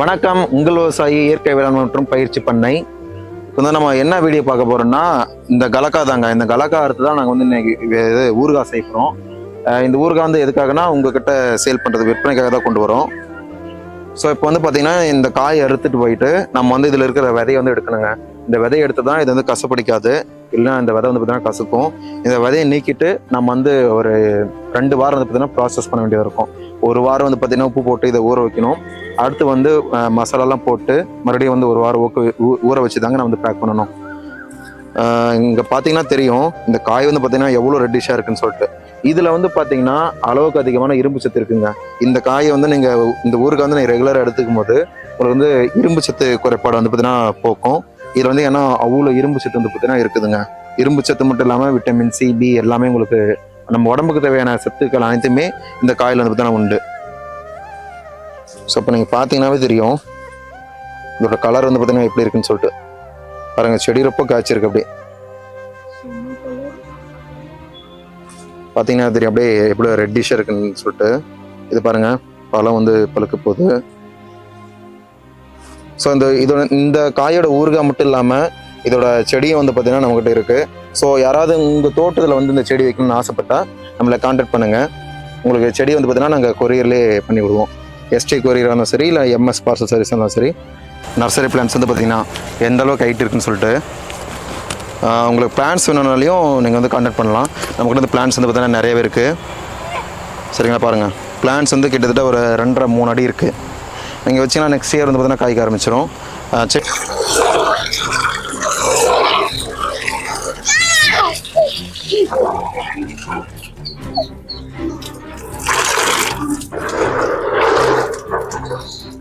வணக்கம். உங்கள் விவசாயி இயற்கை வேளாண் மற்றும் பயிற்சி பண்ணை. இப்போ வந்து நம்ம என்ன வீடியோ பார்க்க போறோம்னா இந்த கலக்கா தாங்க. இந்த கலக்கா அறுத்து தான் நாங்கள் வந்து இன்னைக்கு இது ஊறுகாய் செய்கிறோம் இந்த ஊறுகாய் வந்து எதுக்காகனா உங்ககிட்ட சேல் பண்ணுறது விற்பனைக்காக தான் கொண்டு வரோம். ஸோ இப்போ வந்து பார்த்தீங்கன்னா இந்த காய் அறுத்துட்டு போயிட்டு நம்ம வந்து இதில் இருக்கிற விதையை வந்து எடுக்கணுங்க. இந்த விதையை எடுத்து தான் இது வந்து கசப்படிக்காது. இல்லைன்னா இந்த விதை வந்து பார்த்தீங்கன்னா கசக்கும். இந்த விதையை நீக்கிட்டு நம்ம வந்து ஒரு ரெண்டு வாரம் வந்து பார்த்தீங்கன்னா ப்ராசஸ் பண்ண வேண்டியதாக இருக்கும். ஒரு வாரம் வந்து பார்த்தீங்கன்னா உப்பு போட்டு இதை ஊற வைக்கணும். அடுத்து வந்து மசாலாலாம் போட்டு மறுபடியும் வந்து ஒரு வாரம் ஊக்க ஊற வச்சு தாங்க நான் வந்து பேக் பண்ணணும். இங்கே பார்த்தீங்கன்னா தெரியும் இந்த காய் வந்து பார்த்தீங்கன்னா எவ்வளோ ரெட்டிஷாக இருக்குன்னு சொல்லிட்டு. இதில் வந்து பார்த்தீங்கன்னா அளவுக்கு அதிகமான இரும்பு சத்து இருக்குங்க. இந்த காயை வந்து நீங்கள் இந்த ஊருக்கு வந்து நீங்கள் ரெகுலராக எடுத்துக்கும் போது உங்களுக்கு வந்து இரும்பு சத்து குறைபாடு வந்து பார்த்தீங்கன்னா போக்கும். இதில் வந்து ஏன்னா அவ்வளோ இரும்பு சத்து வந்து பார்த்தீங்கன்னா இருக்குதுங்க. இரும்பு சத்து மட்டும் இல்லாமல் விட்டமின் சி பி எல்லாமே உங்களுக்கு நம்ம உடம்புக்கு தேவையான சத்துக்கள் அனைத்துமே இந்த காயில் வந்து பார்த்தீங்கன்னா உண்டு. ஸோ இப்போ நீங்கள் பார்த்தீங்கன்னாவே தெரியும். இதோட கலர் வந்து பார்த்தீங்கன்னா எப்படி இருக்குன்னு சொல்லிட்டு. பாருங்க செடி ரொம்ப காய்ச்சிருக்கு அப்படியே. பார்த்தீங்கன்னா தெரியும் அப்படியே எப்படி ரெட்டிஷாக இருக்குன்னு சொல்லிட்டு. இது பாருங்க பழம் வந்து பழுக்க போகுது. ஸோ இந்த இதோட இந்த காயோட ஊறுகாய் மட்டும் இல்லாமல் இதோட செடியும் வந்து பார்த்தீங்கன்னா நம்மகிட்ட இருக்கு. ஸோ யாராவது உங்கள் தோட்டத்தில் வந்து இந்த செடி வைக்கணும்னு ஆசைப்பட்டா நம்மளை காண்டாக்ட் பண்ணுங்க. உங்களுக்கு செடி வந்து பார்த்தீங்கன்னா நாங்கள் கொரியர்லேயே பண்ணி விடுவோம். எஸ்டி கொரியராக இருந்தாலும் சரி இல்லை எம்எஸ் பார்சல் சர்வீஸ் இருந்தாலும் சரி. நர்சரி பிளான்ஸ் வந்து பார்த்தீங்கன்னா எந்த அளவுக்கு ஹைட் இருக்குன்னு சொல்லிட்டு உங்களுக்கு பிளான்ஸ் வேணும்னாலையும் நீங்கள் வந்து கான்டாக்ட் பண்ணலாம். நமக்கு வந்து பிளான்ஸ் வந்து பார்த்தீங்கன்னா நிறையவே இருக்குது சரிங்களா பாருங்கள் பிளான்ஸ் வந்து கிட்டத்தட்ட ஒரு ரெண்டரை மூணு அடி இருக்குது நீங்கள் வச்சிங்கன்னா நெக்ஸ்ட் இயர் வந்து பார்த்தீங்கன்னா காய்க்க ஆரம்பிச்சிடும் செக்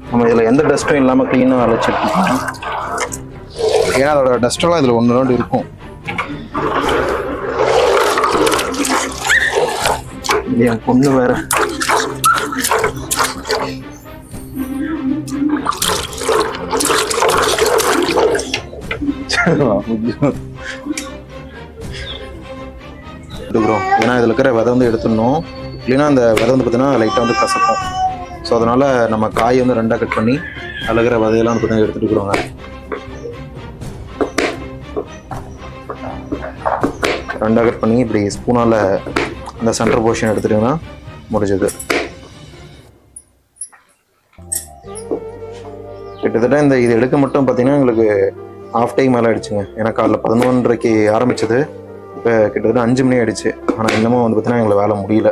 நம்ம இதில் எந்த டஸ்ட்டும் இல்லாமல் க்ளீனாக அழைச்சிட்டு ஏன்னா அதோட டஸ்டெல்லாம் இதில் ஒன்று ரெண்டு இருக்கும். என் பொண்ணு வேற. எடுக்கிறோம் ஏன்னா இதில் இருக்கிற விதை வந்து எடுத்துடணும். இல்லைன்னா அந்த விதை வந்து பார்த்தீங்கன்னா லைட்டாக வந்து கசக்கும். ஸோ அதனால் நம்ம காய் வந்து ரெண்டாக கட் பண்ணி அதில் இருக்கிற விதையெல்லாம் வந்து பார்த்தீங்கன்னா எடுத்துகிட்டு இருக்கிறோங்க ரெண்டாக கட் பண்ணி இப்படி ஸ்பூனால் அந்த சென்டர் போர்ஷன் எடுத்துட்டிங்கன்னா முடிஞ்சது. கிட்டத்தட்ட இந்த இது எடுக்க மட்டும் பார்த்தீங்கன்னா எங்களுக்கு ஆஃப் டைம் மேலே ஆயிடுச்சுங்க. ஏன்னா காலைல பதினொன்றரைக்கு ஆரம்பிச்சது. கிட்டத்தட்ட அஞ்சு மணி ஆயிடுச்சு. ஆனால் இன்னமும் வந்து பார்த்தீங்கன்னா எங்களை வேலை முடியல.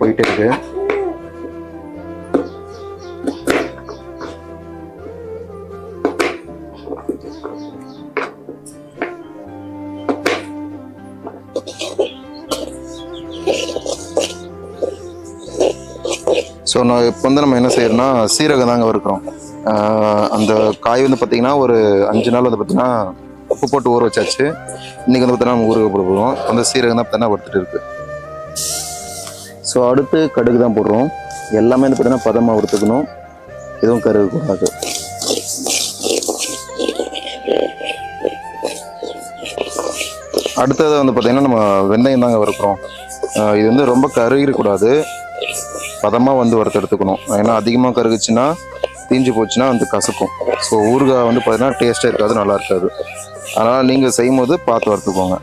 போயிட்டே இருக்கு. ஸோ நான் இப்போ வந்து நம்ம என்ன செய்யறோம்னா சீரகம் தாங்க இருக்கிறோம் அந்த காய் வந்து பார்த்தீங்கன்னா ஒரு அஞ்சு நாள் வந்து பார்த்தீங்கன்னா உப்பு போட்டு ஊற வச்சாச்சு. இன்றைக்கி வந்து பார்த்தீங்கன்னா நம்ம ஊறுக போட போகிறோம் அந்த சீரகம் தான் பார்த்தீங்கன்னா வறுத்துட்டு இருக்குது ஸோ அடுத்து கடுகு தான் போடுறோம். எல்லாமே வந்து பார்த்தீங்கன்னா பதமாக வறுத்துக்கணும். எதுவும் கருகு கூடாது அடுத்தது வந்து பார்த்தீங்கன்னா நம்ம வெந்தயம் தாங்க வறுக்கிறோம். இது வந்து ரொம்ப கருகிடக்கூடாது. பதமாக வந்து வறுத்து எடுத்துக்கணும். ஏன்னா அதிகமாக கருகுச்சுன்னா தீஞ்சு போச்சுன்னா வந்து கசக்கும். ஸோ ஊறுகாய் வந்து பார்த்தீங்கன்னா டேஸ்ட்டாக இருக்காது நல்லா இருக்காது. அதனால் நீங்கள் செய்யும் போது பார்த்து வறுத்துக்கோங்க.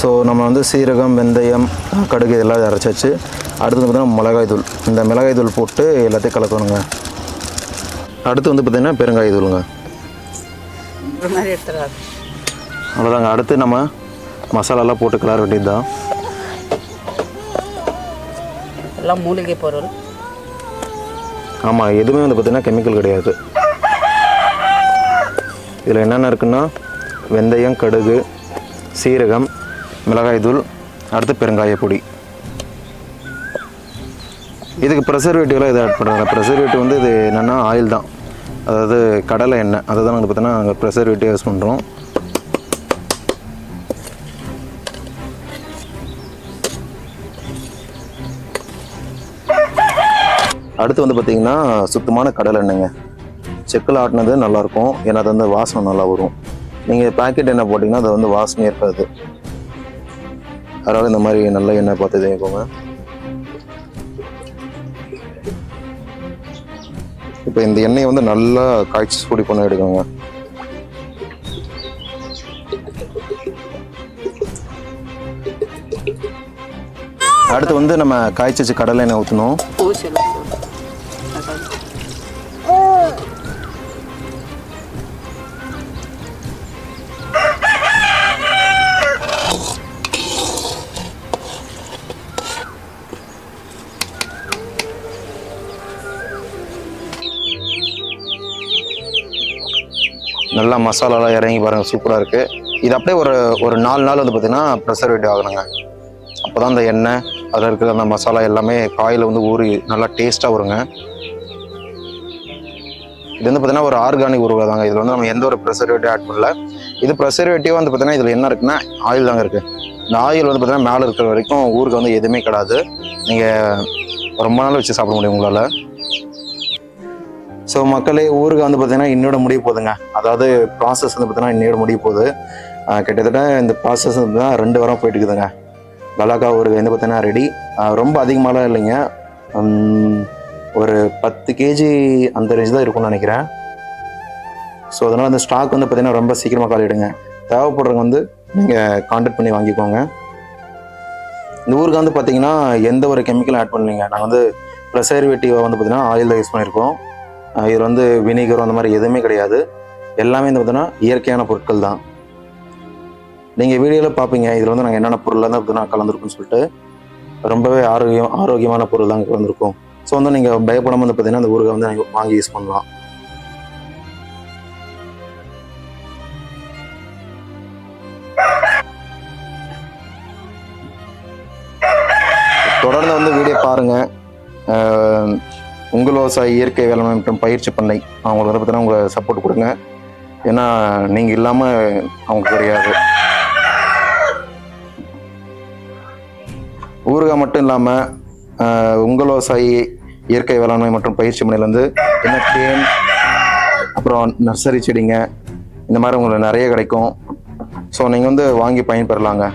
ஸோ நம்ம வந்து சீரகம் வெந்தயம் கடுகு இதெல்லாம் அரைச்சாச்சு அடுத்து பார்த்தீங்கன்னா மிளகாய் தூள். இந்த மிளகாய் தூள் போட்டு எல்லாத்தையும் கலக்கணுங்க. அடுத்து வந்து பார்த்தீங்கன்னா பெருங்காய தூளுங்க. அவ்வளோதாங்க அடுத்து நம்ம மசாலாலாம் போட்டு கிளற வேண்டியது தான் எல்லாம் மூலிகை பொருள். ஆமாம் எதுவுமே வந்து பார்த்தீங்கன்னா கெமிக்கல் கிடையாது. இதில் என்னென்ன இருக்குன்னா வெந்தயம் கடுகு சீரகம் மிளகாய் தூள் அடுத்து பெருங்காய பொடி. இதுக்கு ப்ரெசர்வேட்டிவ்லாம் இதை ஆட் பண்ணுறாங்க ப்ரெசர்வேட்டிவ் வந்து இது என்னென்னா ஆயில் தான். அதாவது கடலை எண்ணெய். அதை தான் வந்து பார்த்தோன்னா நாங்கள் ப்ரெசர்வேட்டிவ் யூஸ் பண்ணுறோம் அடுத்து வந்து பார்த்தீங்கன்னா சுத்தமான கடலை எண்ணெய்ங்க. செக்கில் ஆட்டினது நல்லாயிருக்கும். ஏன்னா அது வந்து வாசனை நல்லா வரும். நீங்கள் பாக்கெட் எண்ணெய் போட்டிங்கன்னா அது வந்து வாசனையே இருக்காது. அதனால் இந்த மாதிரி நல்ல எண்ணெய் பார்த்து தேங்கிக்கோங்க இப்போ இந்த எண்ணெயை வந்து நல்லா காய்ச்சி சூடி பண்ண எடுக்கோங்க அடுத்து வந்து நம்ம காய்ச்சி வச்சு கடலை எண்ணெய் ஊற்றணும் நல்லா மசாலாலாம் இறங்கி பாருங்கள் சூப்பராக இருக்குது இது அப்படியே ஒரு ஒரு நாலு நாள் வந்து பார்த்தீங்கன்னா ப்ரெசர்வேட்டிவ் ஆகணுங்க அப்போ தான் அந்த எண்ணெய் அதில் இருக்கிற அந்த மசாலா எல்லாமே காயில் வந்து ஊறி நல்லா டேஸ்ட்டாக வருங்க. இது வந்து பார்த்தீங்கன்னா ஒரு ஆர்கானிக் உருவா தாங்க. இதில் வந்து நம்ம எந்த ஒரு ப்ரெசர்வேட்டிவ் ஆட் பண்ணல. இது ப்ரெசர்வேட்டிவ் வந்து பார்த்தீங்கன்னா இதில் என்ன இருக்குன்னா ஆயில் தாங்க இருக்குது இந்த ஆயில் வந்து பார்த்தீங்கன்னா மேலே இருக்கிற வரைக்கும் ஊருக்கு வந்து எதுவுமே கிடாது. நீங்கள் ரொம்ப நாள் வச்சு சாப்பிட முடியும் உங்களால். ஸோ மக்களே ஊருக்கு வந்து பார்த்தீங்கன்னா இன்னோட முடிய போகுதுங்க அதாவது ப்ராசஸ் வந்து பார்த்தீங்கன்னா இன்னோட முடிய போகுது. கிட்டத்தட்ட இந்த ப்ராசஸ் வந்து பார்த்தீங்கன்னா ரெண்டு வாரம் போயிட்டு இருக்குதுங்க பலாக்கா ஊருக்கு வந்து பார்த்தீங்கன்னா ரெடி ரொம்ப அதிகமாலாம் இல்லைங்க. ஒரு பத்து கேஜி அந்த ரேஞ்ச் தான் இருக்கும்னு நினைக்கிறேன். ஸோ அதனால் அந்த ஸ்டாக் வந்து பார்த்தீங்கன்னா ரொம்ப சீக்கிரமாக காலிடுங்க தேவைப்படுறவங்க வந்து நீங்கள் கான்டாக்ட் பண்ணி வாங்கிக்கோங்க. இந்த ஊருக்கு வந்து பார்த்தீங்கன்னா எந்த ஒரு கெமிக்கலும் ஆட் பண்ணலைங்க. நாங்கள் வந்து ப்ரெசர்வேட்டிவாக வந்து பார்த்தீங்கன்னா ஆயில் தான் யூஸ் பண்ணியிருக்கோம். இதில் வந்து வினிகரும் அந்த மாதிரி எதுவுமே கிடையாது. எல்லாமே வந்து பார்த்தீங்கன்னா இயற்கையான பொருட்கள் தான். நீங்கள் வீடியோவில் பார்ப்பீங்க இதில் வந்து நாங்கள் என்னென்ன பொருள் தான் பார்த்தீங்கன்னா கலந்துருக்குன்னு சொல்லிட்டு. ரொம்பவே ஆரோக்கியம் ஆரோக்கியமான பொருள் தான் கலந்துருக்கும் ஸோ வந்து நீங்கள் பயப்படாமல் வந்து பார்த்தீங்கன்னா அந்த ஊறுகாய் வந்து நீங்கள் வாங்கி யூஸ் பண்ணலாம். தொடர்ந்து வந்து வீடியோ பாருங்கள் உங்கள் விவசாயி இயற்கை வேளாண்மை மற்றும் பயிற்சி பண்ணை அவங்களுக்கு வந்து பார்த்தீங்கன்னா உங்களை சப்போர்ட் கொடுங்க. ஏன்னா நீங்கள் இல்லாமல் அவங்களுக்கு கிடையாது. ஊறுகாய் மட்டும் இல்லாமல் உங்கள் விவசாயி இயற்கை வேளாண்மை மற்றும் பயிற்சி மனையிலேருந்து என்ன தேன் அப்புறம் நர்சரி செடிங்க இந்த மாதிரி உங்களுக்கு நிறைய கிடைக்கும். ஸோ நீங்கள் வந்து வாங்கி பயன்பெறலாங்க.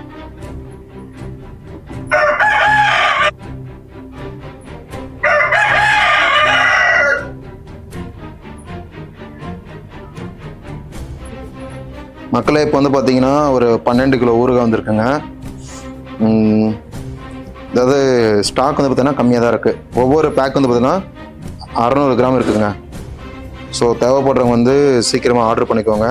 மக்களே இப்போ வந்து பார்த்தீங்கன்னா ஒரு பன்னெண்டு கிலோ ஊறுகாய் வந்திருக்குங்க. அதாவது ஸ்டாக் வந்து பார்த்தீங்கன்னா கம்மியாக தான் இருக்குது ஒவ்வொரு பேக் வந்து பார்த்தீங்கன்னா அறநூறு கிராம் இருக்குதுங்க. ஸோ தேவைப்படுறவங்க வந்து சீக்கிரமாக ஆர்டர் பண்ணிக்கோங்க.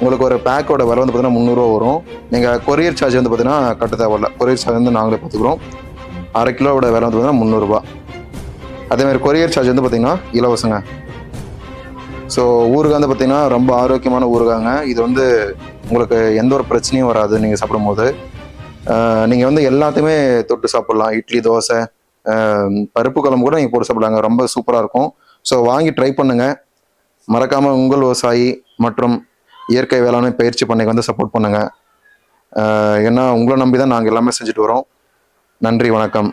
உங்களுக்கு ஒரு பேக்கோட விலை வந்து பார்த்தீங்கன்னா முந்நூறுரூவா வரும். நீங்கள் கொரியர் சார்ஜ் வந்து பார்த்தீங்கன்னா கட்ட தேவையில்ல. கொரியர் சார்ஜ் வந்து நாங்களே பார்த்துக்குறோம் அரை கிலோவோட விலை வந்து பார்த்தீங்கன்னா முந்நூறுரூவா அதேமாதிரி கொரியர் சார்ஜ் வந்து பார்த்தீங்கன்னா இலவசங்க. ஸோ ஊறுகாய் வந்து பார்த்தீங்கன்னா ரொம்ப ஆரோக்கியமான ஊறுகாங்க இது வந்து உங்களுக்கு எந்த ஒரு பிரச்சனையும் வராது நீங்கள் சாப்பிடும்போது. நீங்கள் வந்து எல்லாத்தையுமே தொட்டு சாப்பிட்லாம். இட்லி தோசை பருப்பு குழம்பு கூட நீங்கள் போட்டு சாப்பிடலாங்க. ரொம்ப சூப்பராக இருக்கும். ஸோ வாங்கி ட்ரை பண்ணுங்கள் மறக்காமல் உங்கள் விவசாயி மற்றும் இயற்கை வேளாண்மை பயிற்சி பண்ணைக்கு வந்து சப்போர்ட் பண்ணுங்கள் ஏன்னா உங்களை நம்பி தான் நாங்கள் எல்லாமே செஞ்சுட்டு வரோம். நன்றி வணக்கம்.